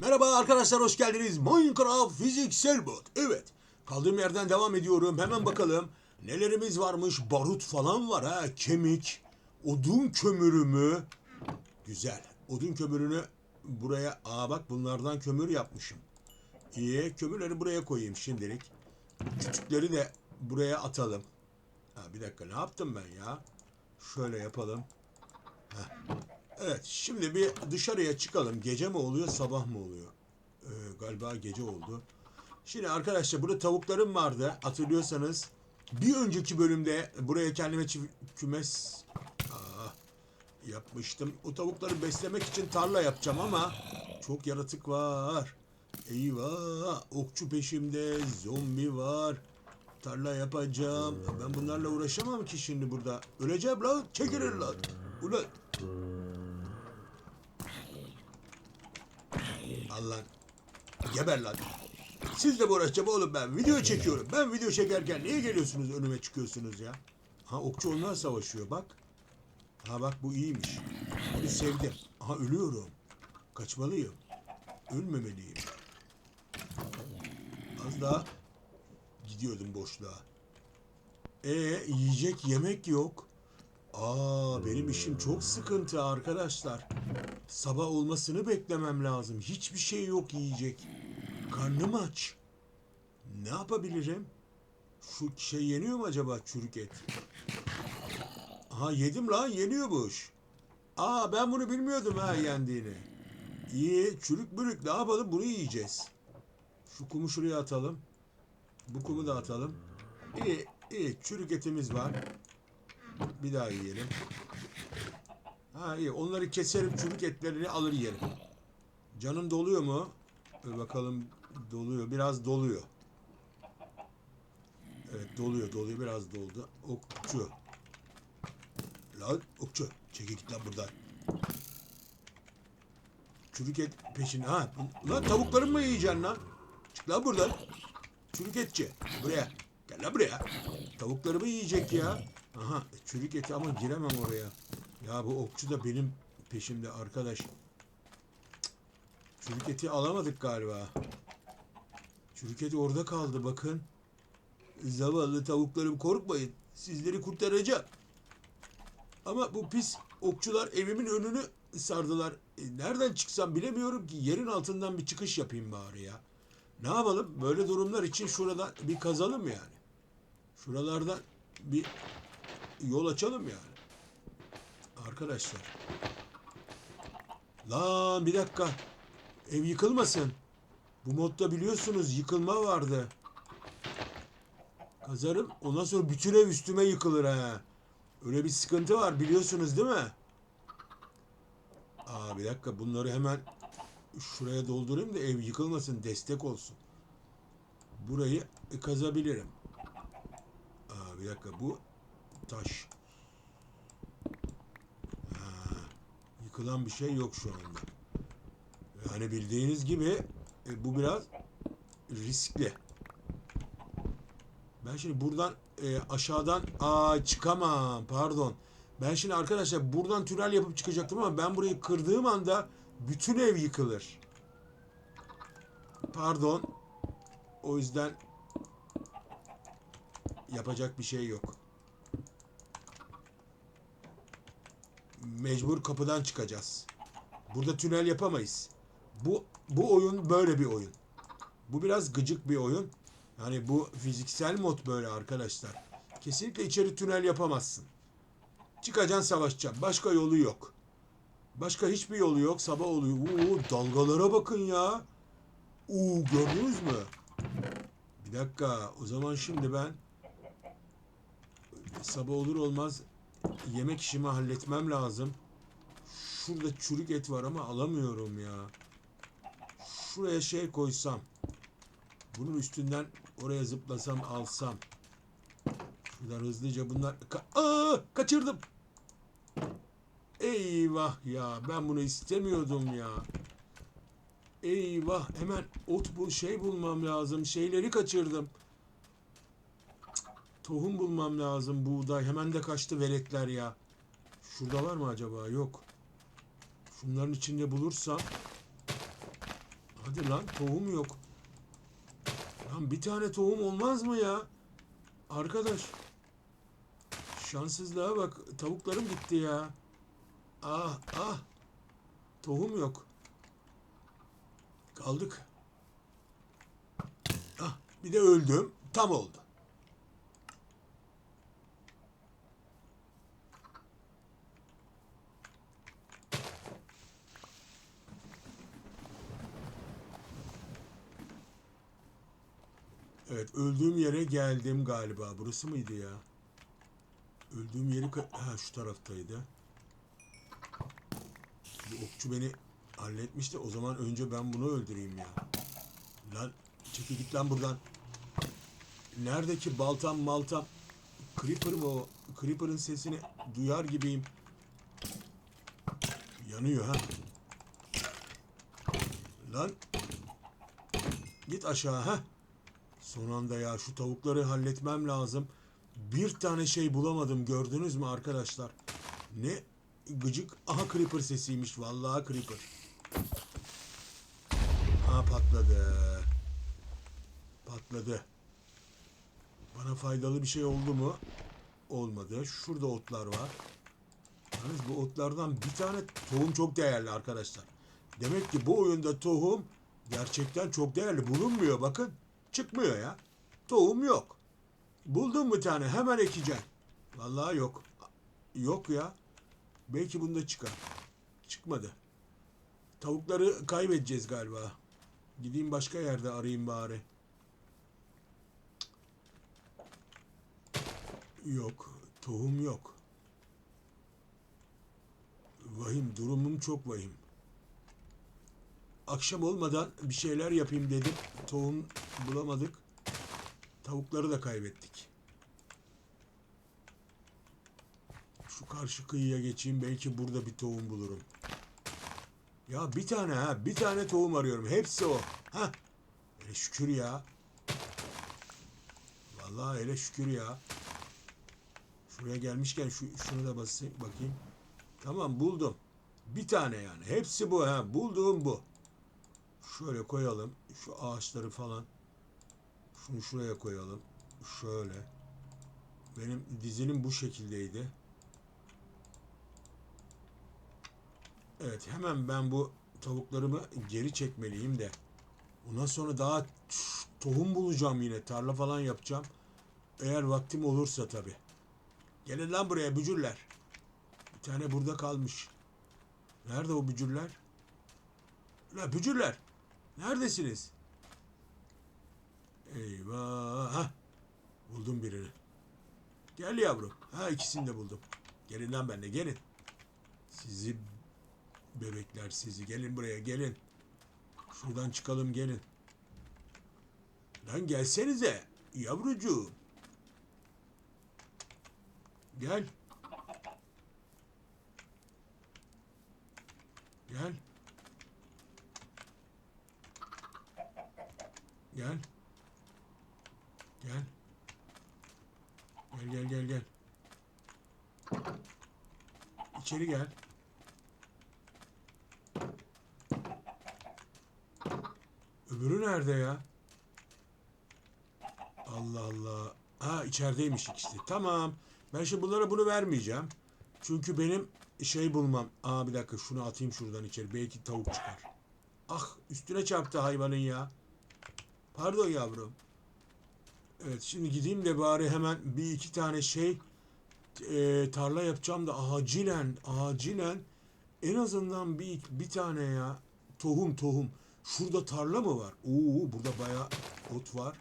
Merhaba arkadaşlar hoş geldiniz. Minecraft fiziksel bot. Evet. Kaldığım yerden devam ediyorum. Hemen bakalım. Nelerimiz varmış? Barut falan var ha. Kemik. Odun kömürü mü? Güzel. Odun kömürünü buraya... Aa bak bunlardan kömür yapmışım. İyi. Kömürleri buraya koyayım şimdilik. Küçükleri de buraya atalım. Ha, bir dakika ne yaptım ben ya? Şöyle yapalım. Evet, şimdi bir dışarıya çıkalım. Gece mi oluyor, sabah mı oluyor? Ee, galiba gece oldu. Şimdi arkadaşlar burada tavuklarım vardı. Hatırlıyorsanız bir önceki bölümde buraya kendime kümes Aa, yapmıştım. O tavukları beslemek için tarla yapacağım ama çok yaratık var. Eyvah, okçu peşimde, zombi var. Tarla yapacağım. Ben bunlarla uğraşamam ki şimdi burada. Öleceğim lan, çekilin lan. Ulan Al lan. Geber lan. Siz de mi uğraşacağım oğlum ben. Video çekiyorum. Ben video çekerken niye geliyorsunuz önüme çıkıyorsunuz ya? Ha okçu onlar savaşıyor bak. Ha bak bu iyiymiş. Bunu sevdim. Aha ölüyorum. Kaçmalıyım. Ölmemeliyim. Az daha gidiyordum boşluğa. E yiyecek yemek yok. Aa benim işim çok sıkıntı arkadaşlar. Sabah olmasını beklemem lazım. Hiçbir şey yok yiyecek. Karnım aç. Ne yapabilirim? Şu şey yeniyor mu acaba çürük et? Aha yedim lan yeniyormuş. Aa ben bunu bilmiyordum ha yendiğini. İyi çürük bürük ne yapalım bunu yiyeceğiz. Şu kumu şuraya atalım. Bu kumu da atalım. İyi iyi çürük etimiz var. Bir daha yiyelim. Ha iyi onları keserim çürük etlerini alır yerim. Canın doluyor mu? Dur bakalım doluyor. Biraz doluyor. Evet doluyor doluyor biraz doldu. Okçu. Lan okçu. Çekil git lan buradan. Çürük et peşin. Ha lan tavuklarımı mı yiyeceksin lan? Çık lan buradan. Çürük etçi. Buraya. Gel lan buraya. Tavuklarımı yiyecek ya. Aha çürük eti ama giremem oraya. Ya bu okçu da benim peşimde arkadaş. Çürük eti alamadık galiba. Çürük eti orada kaldı bakın. Zavallı tavuklarım korkmayın. Sizleri kurtaracağım. Ama bu pis okçular evimin önünü sardılar. E, nereden çıksam bilemiyorum ki. Yerin altından bir çıkış yapayım bari ya. Ne yapalım? Böyle durumlar için şuradan bir kazalım yani. Şuralardan bir yol açalım yani. Arkadaşlar. Lan bir dakika. Ev yıkılmasın. Bu modda biliyorsunuz yıkılma vardı. Kazarım. Ondan sonra bütün ev üstüme yıkılır ha. Öyle bir sıkıntı var biliyorsunuz değil mi? Aa bir dakika bunları hemen şuraya doldurayım da ev yıkılmasın destek olsun. Burayı kazabilirim. Aa bir dakika bu taş. Ha, yıkılan bir şey yok şu anda. Yani bildiğiniz gibi e, bu biraz riskli. Ben şimdi buradan e, aşağıdan aa çıkamam pardon. Ben şimdi arkadaşlar buradan tünel yapıp çıkacaktım ama ben burayı kırdığım anda bütün ev yıkılır. Pardon. O yüzden yapacak bir şey yok. Mecbur kapıdan çıkacağız. Burada tünel yapamayız. Bu bu oyun böyle bir oyun. Bu biraz gıcık bir oyun. Yani bu fiziksel mod böyle arkadaşlar. Kesinlikle içeri tünel yapamazsın. Çıkacaksın savaşacaksın. Başka yolu yok. Başka hiçbir yolu yok. Sabah oluyor. Oo, dalgalara bakın ya. Oo, gördünüz mü? Bir dakika. O zaman şimdi ben sabah olur olmaz yemek işimi halletmem lazım. Şurada çürük et var ama alamıyorum ya. Şuraya şey koysam. Bunun üstünden oraya zıplasam alsam. Şuradan hızlıca bunlar... Ka- Aa, kaçırdım. Eyvah ya ben bunu istemiyordum ya. Eyvah hemen ot bul şey bulmam lazım. Şeyleri kaçırdım. Tohum bulmam lazım buğday. Hemen de kaçtı veletler ya. Şurada var mı acaba? Yok. Şunların içinde bulursam Hadi lan tohum yok. Lan bir tane tohum olmaz mı ya? Arkadaş. Şanssızlığa bak. Tavuklarım gitti ya. Ah ah. Tohum yok. Kaldık. Ah bir de öldüm. Tam oldu. Evet öldüğüm yere geldim galiba. Burası mıydı ya? Öldüğüm yeri... Ha şu taraftaydı. Bu okçu beni halletmişti. O zaman önce ben bunu öldüreyim ya. Lan çekil git lan buradan. Nerede ki baltam maltam? Creeper mı o? Creeper'ın sesini duyar gibiyim. Yanıyor ha. Lan. Git aşağı ha. Son anda ya şu tavukları halletmem lazım. Bir tane şey bulamadım gördünüz mü arkadaşlar? Ne gıcık. Aha creeper sesiymiş vallahi creeper. Aha patladı. Patladı. Bana faydalı bir şey oldu mu? Olmadı. Şurada otlar var. Yalnız bu otlardan bir tane tohum çok değerli arkadaşlar. Demek ki bu oyunda tohum gerçekten çok değerli. Bulunmuyor bakın. Çıkmıyor ya. Tohum yok. Buldum bir tane hemen ekeceğim. Vallahi yok. Yok ya. Belki bunda çıkar. Çıkmadı. Tavukları kaybedeceğiz galiba. Gideyim başka yerde arayayım bari. Yok. Tohum yok. Vahim. Durumum çok vahim. Akşam olmadan bir şeyler yapayım dedim. Tohum bulamadık. Tavukları da kaybettik. Şu karşı kıyıya geçeyim. Belki burada bir tohum bulurum. Ya bir tane ha. Bir tane tohum arıyorum. Hepsi o. Ha. Hele şükür ya. Vallahi hele şükür ya. Şuraya gelmişken şu, şunu da basayım bakayım. Tamam buldum. Bir tane yani. Hepsi bu ha. Bulduğum bu. Şöyle koyalım. Şu ağaçları falan. Şunu şuraya koyalım. Şöyle. Benim dizilim bu şekildeydi. Evet hemen ben bu tavuklarımı geri çekmeliyim de. Ondan sonra daha tohum bulacağım yine. Tarla falan yapacağım. Eğer vaktim olursa tabi. Gelin lan buraya bücürler. Bir tane burada kalmış. Nerede o bücürler? La bücürler. Neredesiniz? Eyvah. Hah. Buldum birini. Gel yavrum. Ha ikisini de buldum. Gelin lan benimle gelin. Sizi bebekler sizi. Gelin buraya gelin. Şuradan çıkalım gelin. Lan gelsenize. Yavrucuğum. Gel. Gel. Gel. Gel. Gel gel gel gel. İçeri gel. Öbürü nerede ya? Allah Allah. Ha içerideymiş ikisi. Tamam. Ben şimdi bunlara bunu vermeyeceğim. Çünkü benim şey bulmam. Aa bir dakika şunu atayım şuradan içeri. Belki tavuk çıkar. Ah üstüne çarptı hayvanın ya. Pardon yavrum. Evet şimdi gideyim de bari hemen bir iki tane şey e, tarla yapacağım da acilen acilen en azından bir bir tane ya tohum tohum. Şurada tarla mı var? Oo burada bayağı ot var.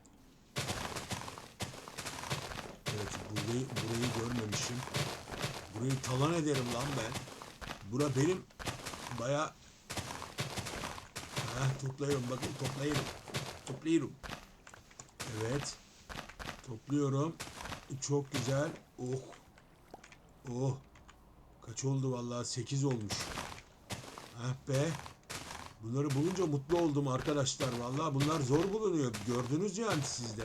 Evet burayı, burayı görmemişim. Burayı talan ederim lan ben. Bura benim bayağı Heh, toplayıyorum bakın toplayıyorum. Topluyorum. Evet. Topluyorum. Çok güzel. Oh. Oh. Kaç oldu vallahi 8 olmuş. Ah be. Bunları bulunca mutlu oldum arkadaşlar. Vallahi bunlar zor bulunuyor. Gördünüz yani siz de.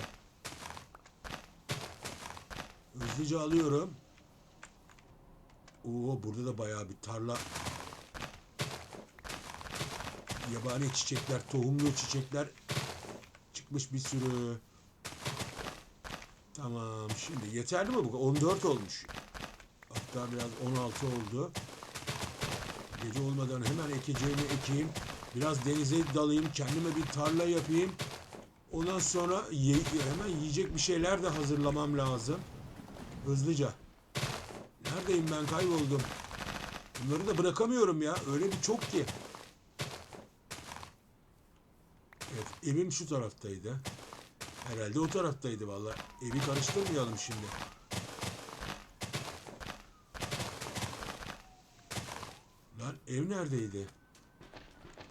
Hızlıca alıyorum. Oo burada da bayağı bir tarla yabani çiçekler, tohumlu çiçekler çıkmış bir sürü. Tamam şimdi yeterli mi bu? 14 olmuş. Hatta biraz 16 oldu. Gece olmadan hemen ekeceğimi ekeyim. Biraz denize dalayım. Kendime bir tarla yapayım. Ondan sonra ye- hemen yiyecek bir şeyler de hazırlamam lazım. Hızlıca. Neredeyim ben kayboldum. Bunları da bırakamıyorum ya. Öyle bir çok ki. Evet evim şu taraftaydı. Herhalde o taraftaydı vallahi. Evi karıştırmayalım şimdi. Lan ev neredeydi?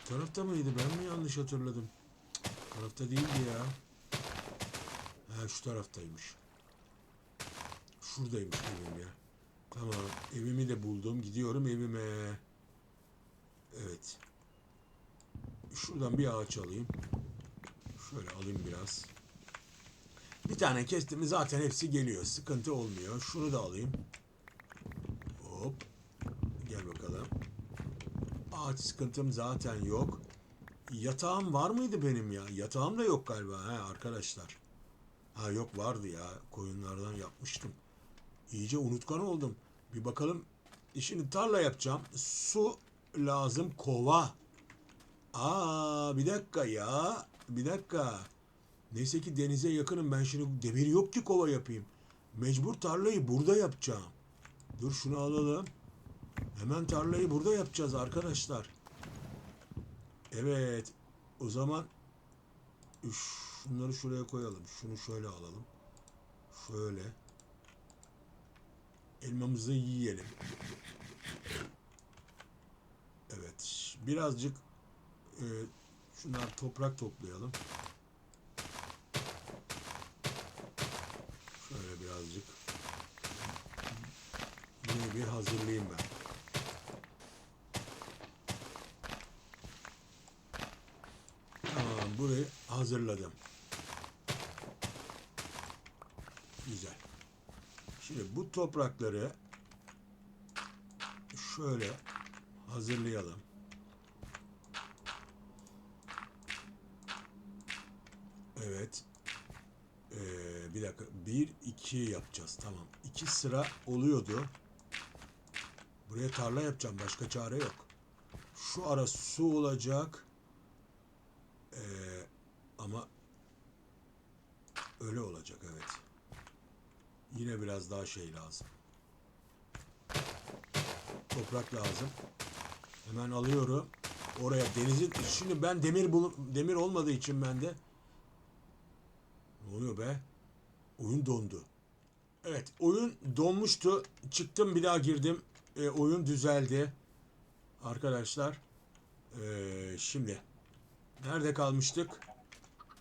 Tarafta mıydı? Ben mi yanlış hatırladım? Cık, tarafta değildi ya. Ha şu taraftaymış. Şuradaymış evim ya. Tamam evimi de buldum. Gidiyorum evime. Evet. Şuradan bir ağaç alayım. Şöyle alayım biraz. Bir tane kestim zaten hepsi geliyor. Sıkıntı olmuyor. Şunu da alayım. Hop. Gel bakalım. Ağaç sıkıntım zaten yok. Yatağım var mıydı benim ya? Yatağım da yok galiba ha arkadaşlar. Ha yok vardı ya. Koyunlardan yapmıştım. İyice unutkan oldum. Bir bakalım. Şimdi tarla yapacağım. Su lazım kova. Aa bir dakika ya. Bir dakika. Neyse ki denize yakınım. Ben şimdi demir yok ki kova yapayım. Mecbur tarlayı burada yapacağım. Dur şunu alalım. Hemen tarlayı burada yapacağız arkadaşlar. Evet. O zaman şunları şuraya koyalım. Şunu şöyle alalım. Şöyle. Elmamızı yiyelim. Evet. Birazcık e, şunlar toprak toplayalım. Şöyle birazcık. Yine bir hazırlayayım ben. Tamam burayı hazırladım. Güzel. Şimdi bu toprakları şöyle hazırlayalım. Evet. Ee, bir dakika. Bir, iki yapacağız. Tamam. İki sıra oluyordu. Buraya tarla yapacağım. Başka çare yok. Şu ara su olacak. Ee, ama öyle olacak evet. Yine biraz daha şey lazım. Toprak lazım. Hemen alıyorum. Oraya denizin şimdi ben demir bul demir olmadığı için bende ne oluyor be? Oyun dondu. Evet, oyun donmuştu. Çıktım bir daha girdim. E, oyun düzeldi. Arkadaşlar. E, şimdi nerede kalmıştık?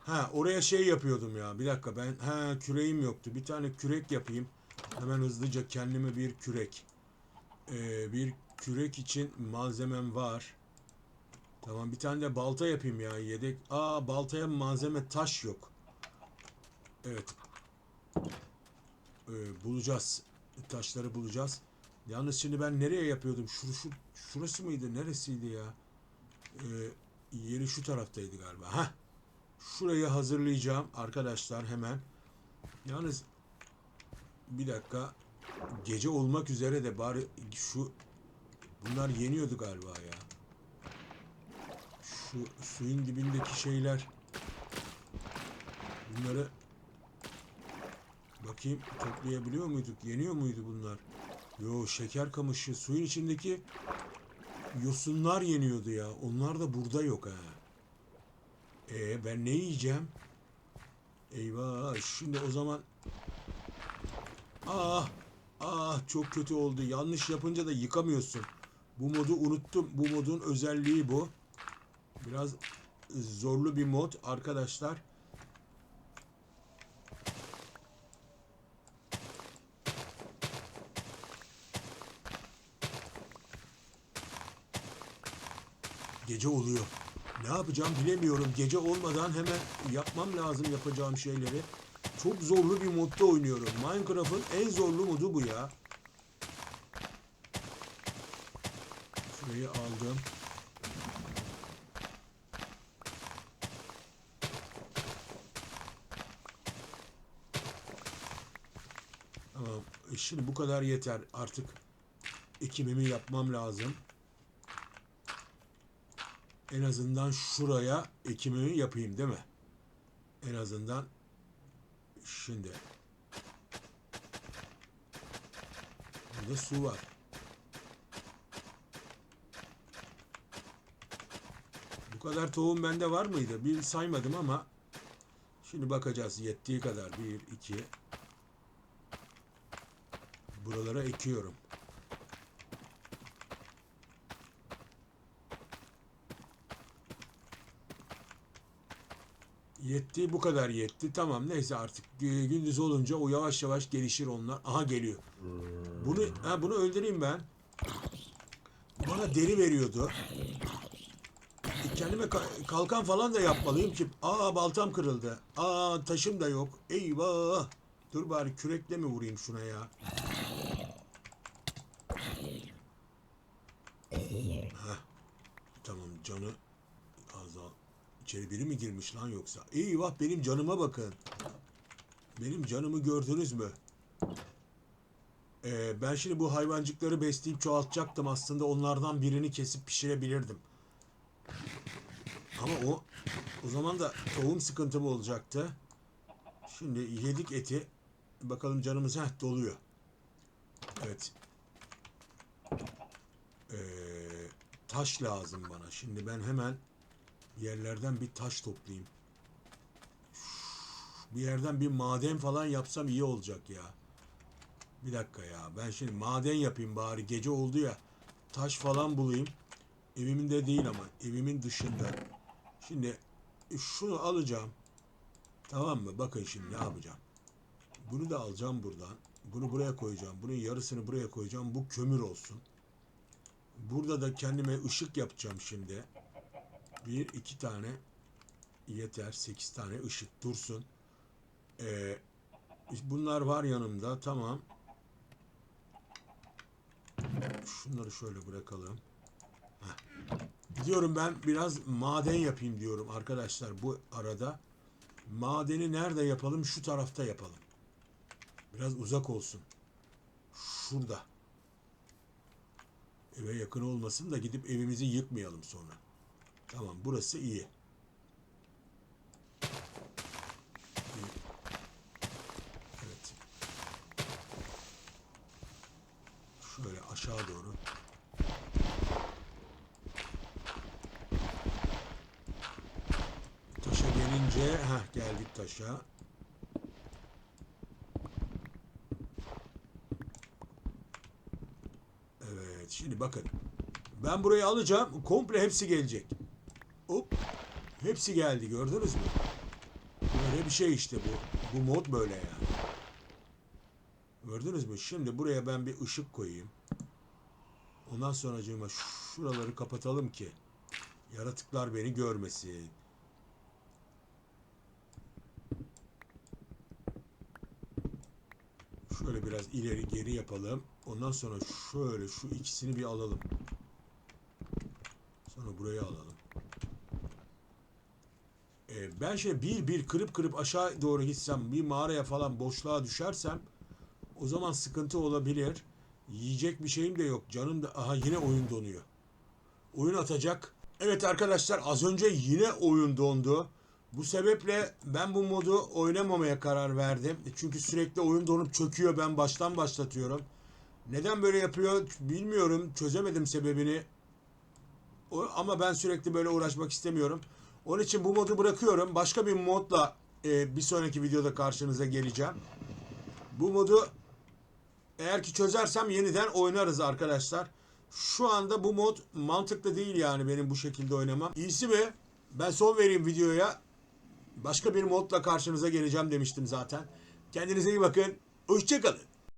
Ha, oraya şey yapıyordum ya. Bir dakika ben ha küreğim yoktu. Bir tane kürek yapayım. Hemen hızlıca kendime bir kürek. E, bir kürek için malzemem var. Tamam bir tane de balta yapayım ya yedek. Aa baltaya malzeme taş yok. Evet. Ee, bulacağız. Taşları bulacağız. Yalnız şimdi ben nereye yapıyordum? Şu, şu şurası mıydı? Neresiydi ya? Ee, yeri şu taraftaydı galiba. Ha. Şurayı hazırlayacağım arkadaşlar hemen. Yalnız bir dakika gece olmak üzere de bari şu bunlar yeniyordu galiba ya. Şu suyun dibindeki şeyler bunları Bakayım toplayabiliyor muyduk? Yeniyor muydu bunlar? Yo şeker kamışı suyun içindeki yosunlar yeniyordu ya. Onlar da burada yok ha. E ben ne yiyeceğim? Eyvah şimdi o zaman Ah ah çok kötü oldu. Yanlış yapınca da yıkamıyorsun. Bu modu unuttum. Bu modun özelliği bu. Biraz zorlu bir mod arkadaşlar. Gece oluyor. Ne yapacağım bilemiyorum. Gece olmadan hemen yapmam lazım yapacağım şeyleri. Çok zorlu bir modda oynuyorum. Minecraft'ın en zorlu modu bu ya. Şurayı aldım. E, şimdi bu kadar yeter. Artık ekimimi yapmam lazım. En azından şuraya ekimimi yapayım değil mi? En azından şimdi burada su var. Bu kadar tohum bende var mıydı? Bir saymadım ama şimdi bakacağız yettiği kadar. Bir, iki. Buralara ekiyorum. Yetti bu kadar yetti. Tamam neyse artık Gü- gündüz olunca o yavaş yavaş gelişir onlar. Aha geliyor. Bunu ha, bunu öldüreyim ben. Bana deri veriyordu. E, Kendime ka- kalkan falan da yapmalıyım ki. Aa baltam kırıldı. Aa taşım da yok. Eyvah. Dur bari kürekle mi vurayım şuna ya? Heh. Tamam canı. İçeri biri mi girmiş lan yoksa? Eyvah benim canıma bakın. Benim canımı gördünüz mü? Ee, ben şimdi bu hayvancıkları besleyip çoğaltacaktım. Aslında onlardan birini kesip pişirebilirdim. Ama o o zaman da tohum sıkıntım olacaktı. Şimdi yedik eti. Bakalım canımız heh, doluyor. Evet. Ee, taş lazım bana. Şimdi ben hemen yerlerden bir taş toplayayım. Bir yerden bir maden falan yapsam iyi olacak ya. Bir dakika ya. Ben şimdi maden yapayım bari. Gece oldu ya. Taş falan bulayım. Evimin de değil ama. Evimin dışında. Şimdi şunu alacağım. Tamam mı? Bakın şimdi ne yapacağım. Bunu da alacağım buradan. Bunu buraya koyacağım. Bunun yarısını buraya koyacağım. Bu kömür olsun. Burada da kendime ışık yapacağım şimdi. Bir, iki tane yeter. Sekiz tane ışık dursun. Ee, bunlar var yanımda. Tamam. Şunları şöyle bırakalım. Heh. Diyorum ben biraz maden yapayım diyorum arkadaşlar bu arada. Madeni nerede yapalım? Şu tarafta yapalım. Biraz uzak olsun. Şurada. Eve yakın olmasın da gidip evimizi yıkmayalım sonra. Tamam burası iyi. Evet. Şöyle aşağı doğru. Taşa gelince, ha geldik taşa. Evet, şimdi bakın. Ben burayı alacağım, komple hepsi gelecek. Hepsi geldi gördünüz mü? Böyle bir şey işte bu. Bu mod böyle yani. Gördünüz mü? Şimdi buraya ben bir ışık koyayım. Ondan sonracığıma şuraları kapatalım ki yaratıklar beni görmesin. Şöyle biraz ileri geri yapalım. Ondan sonra şöyle şu ikisini bir alalım. Sonra buraya alalım. Ee, ben şimdi bir bir kırıp kırıp aşağı doğru gitsem bir mağaraya falan boşluğa düşersem o zaman sıkıntı olabilir. Yiyecek bir şeyim de yok. Canım da aha yine oyun donuyor. Oyun atacak. Evet arkadaşlar az önce yine oyun dondu. Bu sebeple ben bu modu oynamamaya karar verdim. Çünkü sürekli oyun donup çöküyor. Ben baştan başlatıyorum. Neden böyle yapıyor bilmiyorum. Çözemedim sebebini. Ama ben sürekli böyle uğraşmak istemiyorum. Onun için bu modu bırakıyorum. Başka bir modla e, bir sonraki videoda karşınıza geleceğim. Bu modu eğer ki çözersem yeniden oynarız arkadaşlar. Şu anda bu mod mantıklı değil yani benim bu şekilde oynamam. İyisi mi? Ben son vereyim videoya. Başka bir modla karşınıza geleceğim demiştim zaten. Kendinize iyi bakın. Hoşçakalın.